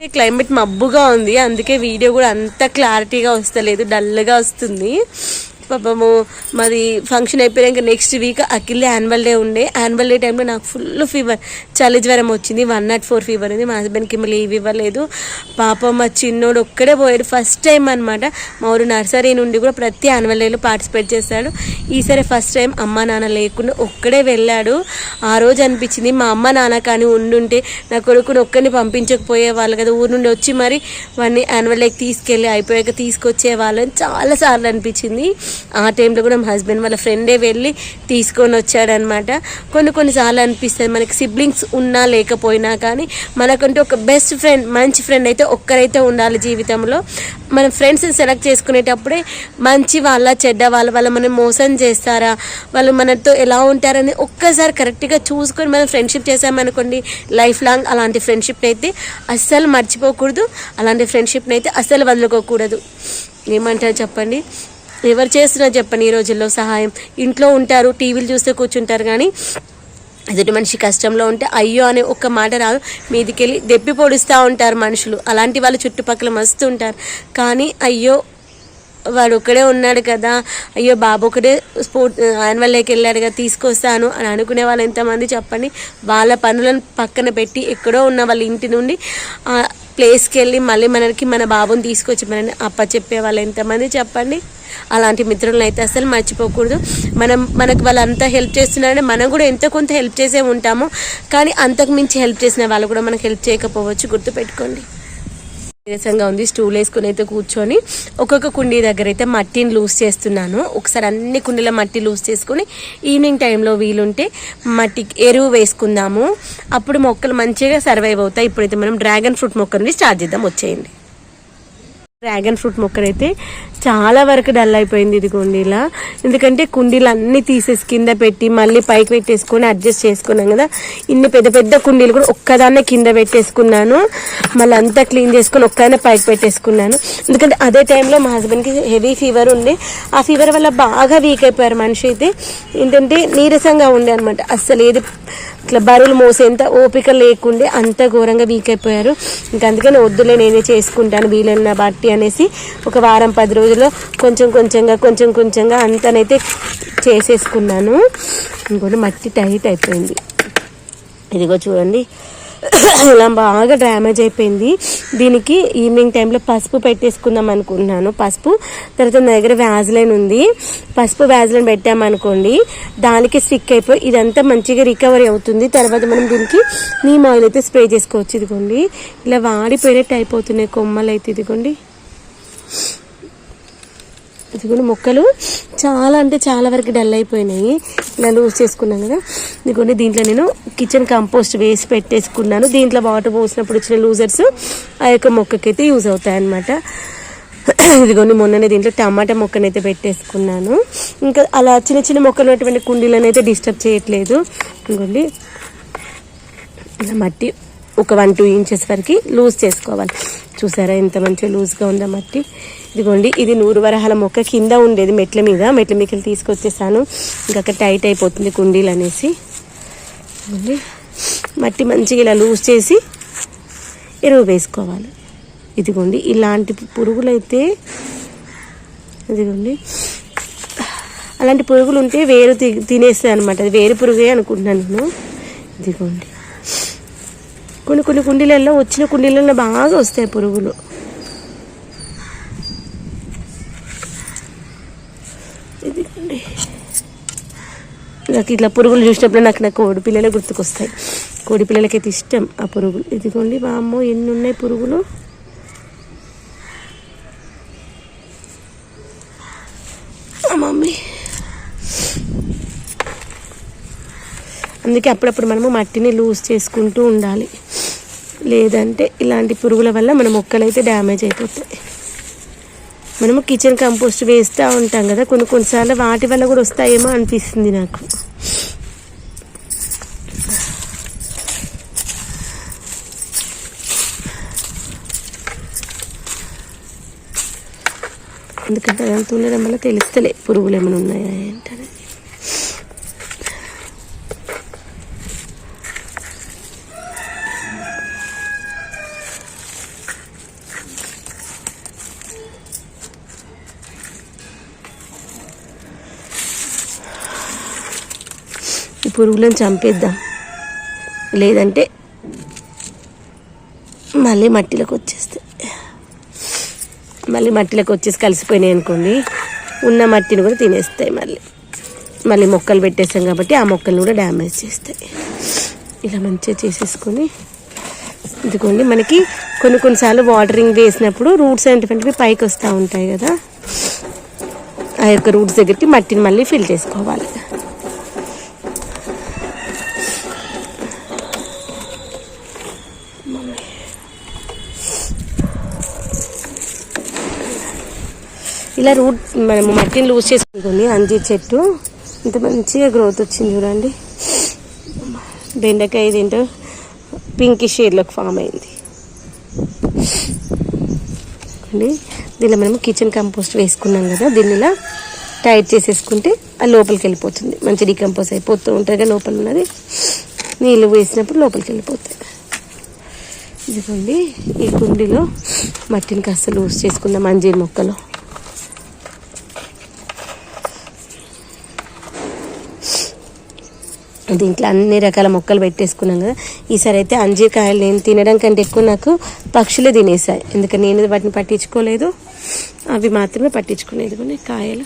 Climate మబ్బుగా ఉంది అందుకే వీడియో కూడా అంత క్లారిటీగా వస్తలేదు డల్గా వస్తుంది. పాపము మాది ఫంక్షన్ అయిపోయాక నెక్స్ట్ వీక్ అఖిల్లే యాన్యువల్ డే ఉండే. యాన్యువల్ డే టైంలో నాకు ఫుల్ ఫీవర్ చలి జ్వరం వచ్చింది. వన్ నాట్ ఫోర్ ఫీవర్ ఉంది. మా హస్బెండ్కి మళ్ళీ లీవ్ ఇవ్వలేదు. పాప మా చిన్నోడు ఒక్కడే పోయాడు. ఫస్ట్ టైం అనమాట మా ఊరు నర్సరీ నుండి కూడా ప్రతి యాన్యువల్ డేలో పార్టిసిపేట్ చేస్తాడు. ఈసారి ఫస్ట్ టైం అమ్మ నాన్న లేకుండా ఒక్కడే వెళ్ళాడు. ఆ రోజు అనిపించింది మా అమ్మ నాన్న కానీ ఉండుంటే నా కొడుకుని ఒక్కరిని పంపించకపోయే వాళ్ళు కదా. ఊరు నుండి వచ్చి మరి వాడిని యాన్యువల్ డేకి తీసుకెళ్ళి అయిపోయాక తీసుకొచ్చే వాళ్ళని చాలాసార్లు అనిపించింది. ఆ టైంలో కూడా మా హస్బెండ్ వాళ్ళ ఫ్రెండే వెళ్ళి తీసుకొని వచ్చాడనమాట. కొన్ని కొన్నిసార్లు అనిపిస్తుంది మనకి సిబ్లింగ్స్ ఉన్నా లేకపోయినా కానీ మనకంటే ఒక బెస్ట్ ఫ్రెండ్ మంచి ఫ్రెండ్ అయితే ఒక్కరైతే ఉండాలి జీవితంలో. మనం ఫ్రెండ్స్ని సెలెక్ట్ చేసుకునేటప్పుడే మంచి వాళ్ళ చెడ్డ వాళ్ళ వాళ్ళ మనం మోసం చేస్తారా? వాళ్ళు మనతో ఎలా ఉంటారని ఒక్కసారి కరెక్ట్గా చూసుకొని మనం ఫ్రెండ్షిప్ చేసామనుకోండి లైఫ్ లాంగ్ అలాంటి ఫ్రెండ్షిప్ని అయితే అస్సలు మర్చిపోకూడదు. అలాంటి ఫ్రెండ్షిప్ని అయితే అస్సలు వదులుకోకూడదు. ఏమంటారు చెప్పండి? ఎవరు చేస్తున్నా చెప్పండి ఈ రోజుల్లో సహాయం. ఇంట్లో ఉంటారు టీవీలు చూస్తే కూర్చుంటారు కానీ ఎదుటి మనిషి కష్టంలో ఉంటే అయ్యో అనే ఒక్క మాట రాదు. మీదికెళ్ళి దెప్పి పొడుస్తూ ఉంటారు మనుషులు. అలాంటి వాళ్ళు చుట్టుపక్కల మస్తు ఉంటారు. కానీ అయ్యో వాడు ఒకడే ఉన్నాడు కదా. అయ్యో బాబు ఒకడే స్పోర్ట్ యాన్యువల్ డేకి వెళ్ళాడు కదా తీసుకొస్తాను అని అనుకునే వాళ్ళు ఎంతమంది చెప్పండి. వాళ్ళ పనులను పక్కన పెట్టి ఎక్కడో ఉన్న వాళ్ళ ఇంటి నుండి ప్లేస్కి వెళ్ళి మళ్ళీ మనకి మన బాబుని తీసుకొచ్చి మనని అప్ప చెప్పే వాళ్ళు ఎంతమంది చెప్పండి? అలాంటి మిత్రులను అయితే అసలు మర్చిపోకూడదు. మనం మనకు వాళ్ళంతా హెల్ప్ చేస్తున్నారంటే మనం కూడా ఎంత కొంత హెల్ప్ చేసే ఉంటాము కానీ అంతకు మించి హెల్ప్ చేసిన వాళ్ళు కూడా మనకు హెల్ప్ చేయకపోవచ్చు. గుర్తుపెట్టుకోండి. నీరసంగా ఉంది స్టూల్ వేసుకుని అయితే కూర్చొని ఒక్కొక్క కుండీ దగ్గర అయితే మట్టిని లూజ్ చేస్తున్నాను. ఒకసారి అన్ని కుండీల మట్టి లూజ్ చేసుకుని ఈవినింగ్ టైంలో వీలుంటే మట్టి ఎరువు వేసుకుందాము. అప్పుడు మొక్కలు మంచిగా సర్వైవ్ అవుతాయి. ఇప్పుడైతే మనం డ్రాగన్ ఫ్రూట్ మొక్కని స్టార్ట్ చేద్దాం. వచ్చేయండి. డ్రాగన్ ఫ్రూట్ మొక్కలైతే చాలా వరకు డల్ అయిపోయింది ఇది కుండీలా ఎందుకంటే కుండీలు అన్నీ తీసేసి కింద పెట్టి మళ్ళీ పైకి పెట్టేసుకొని అడ్జస్ట్ చేసుకున్నాం కదా. ఇన్ని పెద్ద పెద్ద కుండీలు కూడా ఒక్కదాన్నే కింద పెట్టేసుకున్నాను. మళ్ళీ అంతా క్లీన్ చేసుకొని ఒక్కదాన్నే పైకి పెట్టేసుకున్నాను. ఎందుకంటే అదే టైంలో మా హస్బెండ్కి హెవీ ఫీవర్ ఉంది. ఆ ఫీవర్ వల్ల బాగా వీక్ అయిపోయారు మనిషి అయితే. ఏంటంటే నీరసంగా ఉండే అనమాట అస్సలు ఏది ఇట్లా బరువులు మోసేంత ఓపిక లేకుండే అంత ఘోరంగా వీక్ అయిపోయారు. ఇంకా అందుకని వద్దులే నేనే చేసుకుంటాను వీలైన బట్టి అనేసి ఒక వారం పది రోజుల్లో కొంచెం కొంచెంగా కొంచెం కొంచెంగా అంతనైతే చేసేసుకున్నాను. ఇంకోటి మట్టి టైట్ అయిపోయింది. ఇదిగో చూడండి. ఇలా బాగా డ్యామేజ్ అయిపోయింది. దీనికి ఈవినింగ్ టైంలో పసుపు పెట్టేసుకుందాం అనుకుంటున్నాను. పసుపు తర్వాత నా దగ్గర వ్యాజ్లైన్ ఉంది. పసుపు వ్యాజ్లైన్ పెట్టామనుకోండి దానికి స్టిక్ అయిపోయి ఇదంతా మంచిగా రికవరీ అవుతుంది. తర్వాత మనం దీనికి నీమ్ ఆయిల్ అయితే స్ప్రే చేసుకోవచ్చు. ఇదిగోండి. ఇలా వాడిపోయినట్టు అయిపోతున్నాయి కొమ్మలు అయితే ఇదిగోండి. ఇదిగోండి మొక్కలు. చాలా అంటే చాలా వరకు డల్ అయిపోయినాయి. ఇలా లూజ్ చేసుకున్నాం కదా. ఇదిగోండి దీంట్లో నేను కిచెన్ కంపోస్ట్ వేసి పెట్టేసుకున్నాను. దీంట్లో వాటర్ పోసినప్పుడు వచ్చిన లూజర్స్ ఆ యొక్క మొక్కకైతే యూజ్ అవుతాయి అన్నమాట ఇదిగోండి మొన్ననే దీంట్లో టమాటా మొక్కనైతే పెట్టేసుకున్నాను. ఇంకా అలా చిన్న చిన్న మొక్కలు ఉన్నటువంటి కుండీలను అయితే డిస్టర్బ్ చేయట్లేదు. ఇదిగోండి. ఇలా మట్టి ఒక వన్ టూ ఇంచెస్ వరకు లూజ్ చేసుకోవాలి. చూసారా ఎంత మంచిగా లూజ్గా ఉందో మట్టి. ఇదిగోండి ఇది నూరు వరహాల మొక్క కింద ఉండేది మెట్ల మీద. మెట్ల మీదకి తీసుకొచ్చేసాను. ఇంకా అక్కడ టైట్ అయిపోతుంది కుండీలు అనేసి. మట్టి మంచిగా ఇలా లూజ్ చేసి ఎరువు వేసుకోవాలి. ఇదిగోండి ఇలాంటి పురుగులైతే ఇదిగోండి. అలాంటి పురుగులు ఉంటే వేరు తి- తినేస్తాయి అనమాట అది వేరు పురుగే అనుకుంటున్నాను నేను. ఇదిగోండి. కొన్ని కొన్ని కుండీలలో వచ్చిన కుండీలలో బాగా వస్తాయి పురుగులు ఇదిగోండి నాకు ఇట్లా పురుగులు చూసినప్పుడు నాకు నా కోడి పిల్లలే గుర్తుకొస్తాయి. కోడి పిల్లలకైతే ఇష్టం ఆ పురుగులు ఇదిగోండి మా ఎన్ని ఉన్నాయి పురుగులు మమ్మీ. అందుకే అప్పుడప్పుడు మనము మట్టిని లూజ్ చేసుకుంటూ ఉండాలి. లేదంటే ఇలాంటి పురుగుల వల్ల మన మొక్కలు అయితే డ్యామేజ్ అయిపోతాయి. మనము కిచెన్ కంపోస్ట్ వేస్తూ ఉంటాం కదా కొన్ని కొన్నిసార్లు వాటి వల్ల కూడా వస్తాయేమో అనిపిస్తుంది నాకు. ఎందుకంటే అదంతా ఉండడం వల్ల తెలుస్తలే పురుగులు ఏమైనా ఉన్నాయా ఏంటని. ఈ పురుగులను చంపేద్దాం. లేదంటే మళ్ళీ మట్టిలోకి వచ్చేస్తాం. మళ్ళీ మట్టిలోకి వచ్చేసి కలిసిపోయినాయి అనుకోండి ఉన్న మట్టిని కూడా తినేస్తాయి మళ్ళీ. మళ్ళీ మొక్కలు పెట్టేస్తాం కాబట్టి ఆ మొక్కలు కూడా డ్యామేజ్ చేస్తాయి. ఇలా మంచిగా చేసేసుకొని ఇదిగోండి మనకి కొన్ని కొన్నిసార్లు వాటరింగ్ వేసినప్పుడు రూట్స్ అనేటువంటివి పైకి వస్తూ ఉంటాయి కదా. ఆ యొక్క రూట్స్ దగ్గరికి మట్టిని మళ్ళీ ఫిల్ చేసుకోవాలి. ఇలా రూట్ మనము మట్టిని లూజ్ చేసుకుంటుంది అంజీ చెట్టు. ఇంత మంచిగా గ్రోత్ వచ్చింది చూడండి. బెండకాయ ఏంటో పింకి షేడ్లోకి ఫామ్ అయింది. అండి దీనిలో మనం కిచెన్ కంపోస్ట్ వేసుకున్నాం కదా దీన్ని ఇలా టైట్ చేసేసుకుంటే అది లోపలికి వెళ్ళిపోతుంది. మంచి డికంపోజ్ అయిపోతూ ఉంటుంది కదా లోపల ఉన్నది. నీళ్ళు వేసినప్పుడు లోపలికి వెళ్ళిపోతాయి. ఇదిగోండి ఈ కుండీలో మట్టిని కాస్త లూజ్ చేసుకుందాం అంజీర్ మొక్కలో. దీంట్లో అన్ని రకాల మొక్కలు పెట్టేసుకున్నాం కదా. ఈసారి అయితే అంజీకాయలు నేను తినడం కంటే ఎక్కువ నాకు పక్షులే తినేసాయి. ఎందుకంటే నేను వాటిని పట్టించుకోలేదు. అవి మాత్రమే పట్టించుకునేది కొన్ని కాయలు.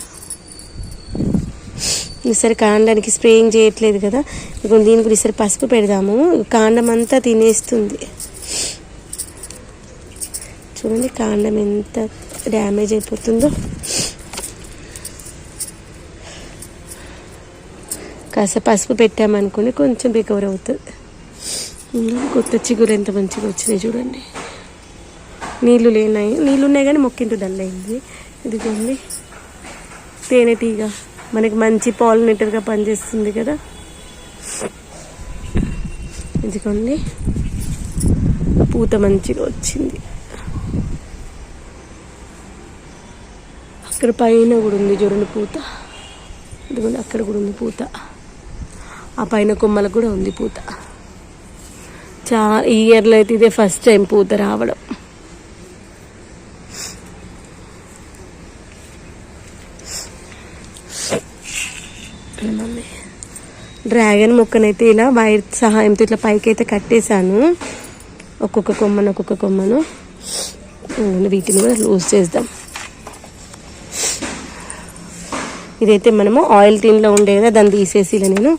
ఈసారి కాండానికి స్ప్రేయింగ్ చేయట్లేదు కదా. ఇప్పుడు దీని కూడా ఈసారి పసుపు పెడదాము. కాండం అంతా తినేస్తుంది. చూడండి కాండం ఎంత డ్యామేజ్ అయిపోతుందో. కాస్త పసుపు పెట్టామనుకోండి కొంచెం రికవర్ అవుతుంది. కొత్త చిగురు ఎంత మంచిగా వచ్చినాయి చూడండి. నీళ్ళు లేనాయి. నీళ్ళు ఉన్నాయి కానీ మొక్కింటూ డల్లయింది. ఇదిగోండి. తేనెటీగ మనకి మంచి పాలినేటర్గా పనిచేస్తుంది కదా. ఇదిగోండి. పూత మంచిగా వచ్చింది. అక్కడ పైన కూడా ఉంది చూడండి పూత. ఇదిగోండి అక్కడ కూడా ఉంది పూత. ఆ పైన కొమ్మలకు కూడా ఉంది పూత. చా ఈ ఇయర్లో అయితే ఇదే ఫస్ట్ టైం పూత రావడం. డ్రాగన్ మొక్కనైతే ఇలా వైర్ సహాయంతో ఇట్లా పైకి అయితే కట్టేశాను. ఒక్కొక్క కొమ్మను ఒక్కొక్క కొమ్మను. వీటిని కూడా లూజ్ చేద్దాం. ఇదైతే మనము ఆయిల్ టీన్లో ఉండే కదా దాన్ని తీసేసి ఇలా నేను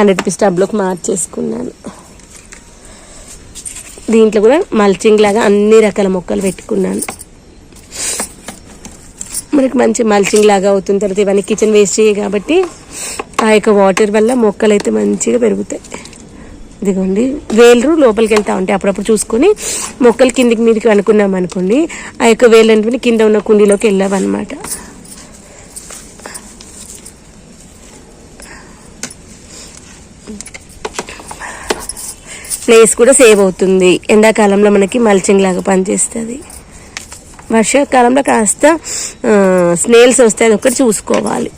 హండ్రెడ్ రూపీస్ టబ్లోకి మార్చేసుకున్నాను. దీంట్లో కూడా మల్చింగ్ లాగా అన్ని రకాల మొక్కలు పెట్టుకున్నాను. మనకి మంచి మల్చింగ్ లాగా అవుతుంది. తర్వాత ఇవన్నీ కిచెన్ వేస్ట్ చేయ కాబట్టి ఆ యొక్క వాటర్ వల్ల మొక్కలు అయితే మంచిగా పెరుగుతాయి. ఇదిగోండి. వేలు లోపలికి వెళ్తా ఉంటాయి అప్పుడప్పుడు చూసుకొని మొక్కలు కిందికి మీదకి అనుకున్నాం అనుకోండి ఆ యొక్క వేలు అంటే కింద ఉన్న కుండీలోకి వెళ్ళావన్నమాట ప్లేస్ కూడా సేవ్ అవుతుంది. ఎండాకాలంలో మనకి మల్చింగ్ లాగా పనిచేస్తుంది. వర్షాకాలంలో కాస్త స్నేల్స్ వస్తాయి అది ఒకటి చూసుకోవాలి.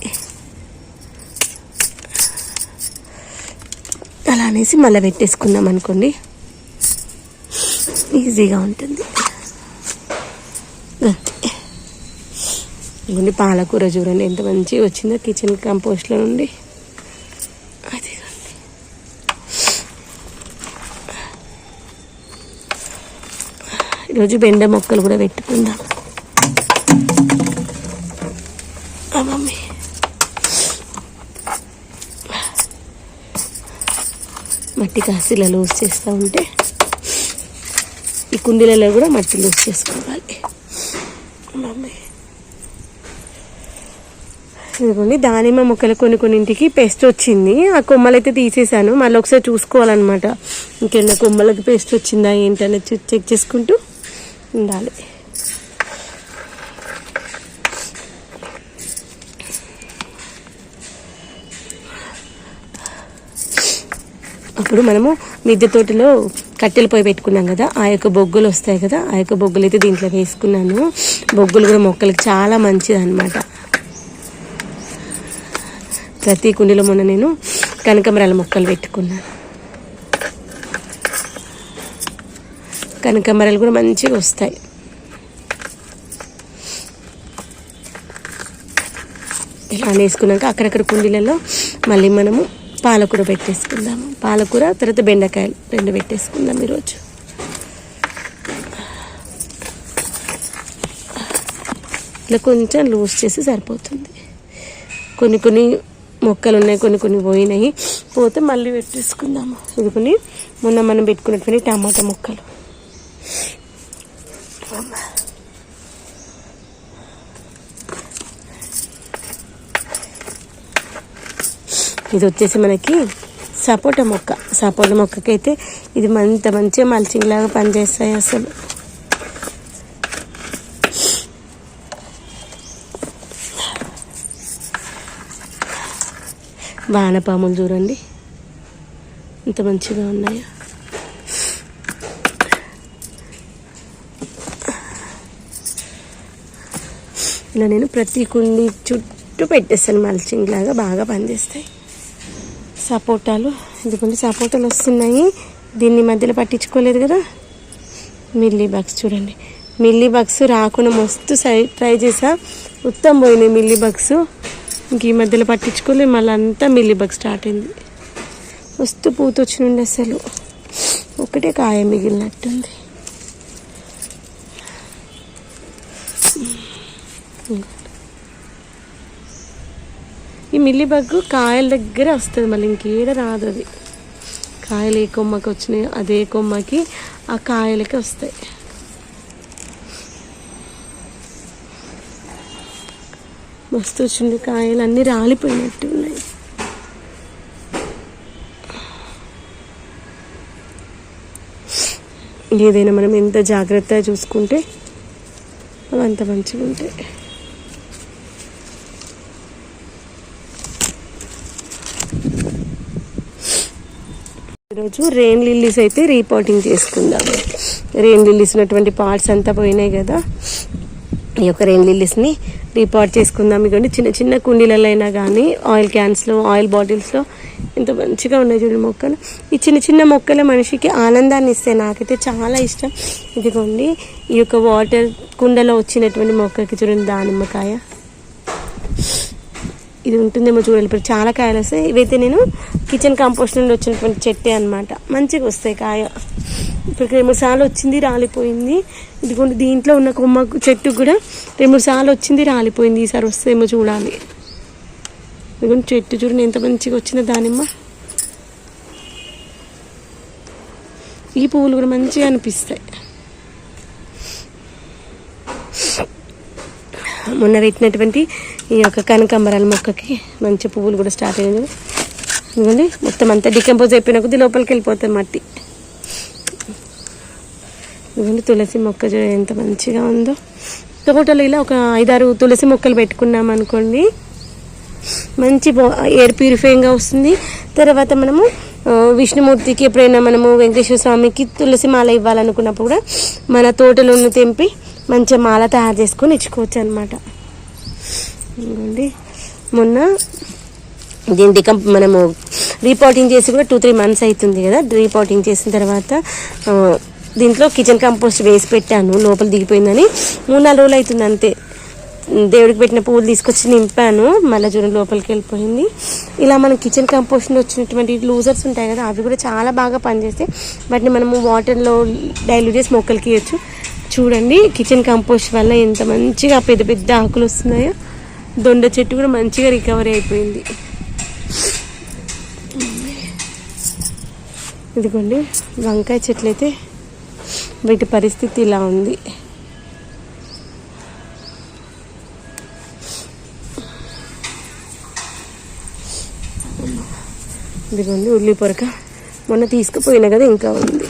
అలా అనేసి మళ్ళీ పెట్టేసుకుందాం అనుకోండి. ఈజీగా ఉంటుంది. పాలకూర చూడండి ఎంత మంచిగా వచ్చిందో కిచెన్ కంపోస్ట్లో నుండి. ఈరోజు బెండ మొక్కలు కూడా పెట్టుకుందాం. మమ్మీ. మట్టి కాసి లూజ్ చేస్తూ ఉంటే ఈ కుండీలలో కూడా మట్టి లూజ్ చేసుకోవాలి. మమ్మీ. ఇదిగోండి దానిమ్మ మొక్కలు కొన్ని కొన్నింటికి పెస్ట్ వచ్చింది. ఆ కొమ్మలు అయితే తీసేసాను. మళ్ళీ ఒకసారి చూసుకోవాలన్నమాట. ఇంకేమైనా కొమ్మలకి పెస్ట్ వచ్చిందా ఏంటనేది చెక్ చేసుకుంటూ ఉండాలి. అప్పుడు మనము మిద్దె తోటలో కట్టెలు పోయి పెట్టుకున్నాం కదా ఆ యొక్క బొగ్గులు వస్తాయి కదా ఆ యొక్క బొగ్గులు అయితే దీంట్లో వేసుకున్నాను. బొగ్గులు కూడా మొక్కలకు చాలా మంచిది అనమాట ప్రతి కుండీలో మొన్న నేను కనకమరాల మొక్కలు పెట్టుకున్నాను. కనకమరాలు కూడా మంచిగా వస్తాయి. ఇలా వేసుకున్నాక అక్కడక్కడ కుండీలలో మళ్ళీ మనము పాలకూర పెట్టేసుకుందాము. పాలకూర తర్వాత బెండకాయలు రెండు పెట్టేసుకుందాం ఈరోజు. ఇట్లా కొంచెం లూజ్ చేసి సరిపోతుంది. కొన్ని కొన్ని మొక్కలు ఉన్నాయి కొన్ని కొన్ని పోయినాయి. పోతే మళ్ళీ పెట్టేసుకుందాము. ఇదికొని మొన్న మనం పెట్టుకున్నటువంటి టమాటా మొక్కలు. ఇది వచ్చేసి మనకి సపోటా మొక్క. సపోటా మొక్కకైతే ఇది మంత మంచిగా మల్చింగ్ లాగా పనిచేస్తాయి అసలు. వానపాములు చూడండి. ఎంత మంచిగా ఉన్నాయో. ఇలా నేను ప్రతి కుండి చుట్టూ పెట్టేస్తాను మల్చింగ్ లాగా బాగా పనిచేస్తాయి. సపోటాలు ఎందుకంటే సపోటాలు వస్తున్నాయి. దీన్ని మధ్యలో పట్టించుకోలేదు కదా? మిల్లీ బగ్స్ చూడండి. మిల్లీ బగ్స్ రాకుండా మస్తు సై ట్రై చేసా. మొత్తం పోయినాయి మిల్లీ బగ్స్ ఇంక ఈ మధ్యలో పట్టించుకోలే మళ్ళీ అంతా మిల్లీ బగ్ స్టార్ట్ అయింది. మస్తు పూత వచ్చినుండి అసలు. ఒకటే కాయ మిగిలినట్టుంది. ఈ మిల్లి బగ్గు కాయల దగ్గర వస్తుంది మళ్ళీ ఇంకేడ రాదు అది. కాయలు ఏ కొమ్మకి వచ్చినాయి అదే కొమ్మకి ఆ కాయలకి వస్తాయి. మస్తు వచ్చింది కాయలు అన్నీ రాలిపోయినట్టు ఉన్నాయి. ఏదైనా మనం ఎంత జాగ్రత్తగా చూసుకుంటే అవి అంత మంచిగా ఉంటాయి ఈరోజు రెయిన్ లిల్లీస్ అయితే రీపోర్టింగ్ చేసుకుందాం. రెయిన్ లిల్లీస్ ఉన్నటువంటి పార్ట్స్ అంతా పోయినాయి కదా. ఈ యొక్క రెయిన్ లిల్లీస్ని రీపాట్ చేసుకుందాం. ఇదిగోండి చిన్న చిన్న కుండీలలో అయినా కానీ ఆయిల్ క్యాన్స్లో ఆయిల్ బాటిల్స్లో ఎంత మంచిగా ఉన్నాయి చూడండి మొక్కలు. ఈ చిన్న చిన్న మొక్కలు మనిషికి ఆనందాన్ని ఇస్తాయి. నాకైతే చాలా ఇష్టం. ఇదిగోండి ఈ యొక్క వాటర్ కుండలో వచ్చినటువంటి మొక్కకి చూడండి దానిమ్మకాయ. ఇది ఉంటుందేమో చూడాలి ఇప్పుడు చాలా కాయలు వస్తాయి. ఇవైతే నేను కిచెన్ కంపోస్ట్ నుండి వచ్చినటువంటి చెట్టే అనమాట మంచిగా వస్తాయి కాయ. ఇప్పుడు రెండు సార్లు వచ్చింది రాలిపోయింది. ఇదిగోండి దీంట్లో ఉన్న కొమ్మ చెట్టు కూడా రెండు సార్లు వచ్చింది రాలిపోయింది. ఈసారి వస్తేమో చూడాలి. ఇదిగోండి చెట్టు చూడండి ఎంత మంచిగా వచ్చిందో దానిమ్మ. ఈ పువ్వులు కూడా మంచిగా అనిపిస్తాయి. మొన్న పెట్టినటువంటి ఈ యొక్క కనకాంబరాల మొక్కకి మంచి పువ్వులు కూడా స్టార్ట్ అయ్యింది ఇదిగోండి మొత్తం అంతా డికంపోజ్ అయిపోయిన కొద్ది లోపలికి వెళ్ళిపోతుంది మట్టి. ఇదిగోండి తులసి మొక్క చూడ ఎంత మంచిగా ఉందో. తోటలో ఇలా ఒక ఐదారు తులసి మొక్కలు పెట్టుకున్నాం అనుకోండి. మంచి ఎయిర్ ప్యూరిఫైయింగ్గా వస్తుంది. తర్వాత మనము విష్ణుమూర్తికి ఎప్పుడైనా మనము వెంకటేశ్వర స్వామికి తులసి మాల ఇవ్వాలనుకున్నప్పుడు కూడా మన తోటలోని తెంపి మంచి మాల తయారు చేసుకొని ఇచ్చుకోవచ్చు అనమాట ఇదిగోండి మొన్న దీని డికం మనము రీపోటింగ్ చేసి కూడా టూ త్రీ మంత్స్ అవుతుంది కదా రీపోటింగ్ చేసిన తర్వాత దీంట్లో కిచెన్ కంపోస్ట్ వేసి పెట్టాను లోపల దిగిపోయిందని. మూడు నాలుగు రోజులు అవుతుంది అంతే. దేవుడికి పెట్టిన పువ్వులు తీసుకొచ్చి నింపాను మళ్ళీ చూడండి లోపలికి వెళ్ళిపోయింది. ఇలా మనం కిచెన్ కంపోస్ట్ వచ్చినటువంటి లూజర్స్ ఉంటాయి కదా అవి కూడా చాలా బాగా పనిచేస్తాయి. వాటిని మనము వాటర్లో డైల్యూట్ చేసి మొక్కలకి ఇవ్వచ్చు చూడండి కిచెన్ కంపోస్ట్ వల్ల ఎంత మంచిగా పెద్ద పెద్ద ఆకులు వస్తున్నాయో. దొండ చెట్టు కూడా మంచిగా రికవరీ అయిపోయింది. ఇదిగోండి వంకాయ చెట్లు అయితే వీటి పరిస్థితి ఇలా ఉంది. ఇదిగోండి ఉల్లి పొరక మొన్న తీసుకుపోయినా కదా ఇంకా ఉంది.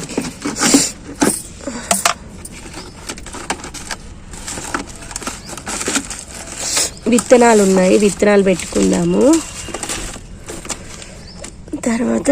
విత్తనాలు ఉన్నాయి విత్తనాలు పెట్టుకుందాము. తర్వాత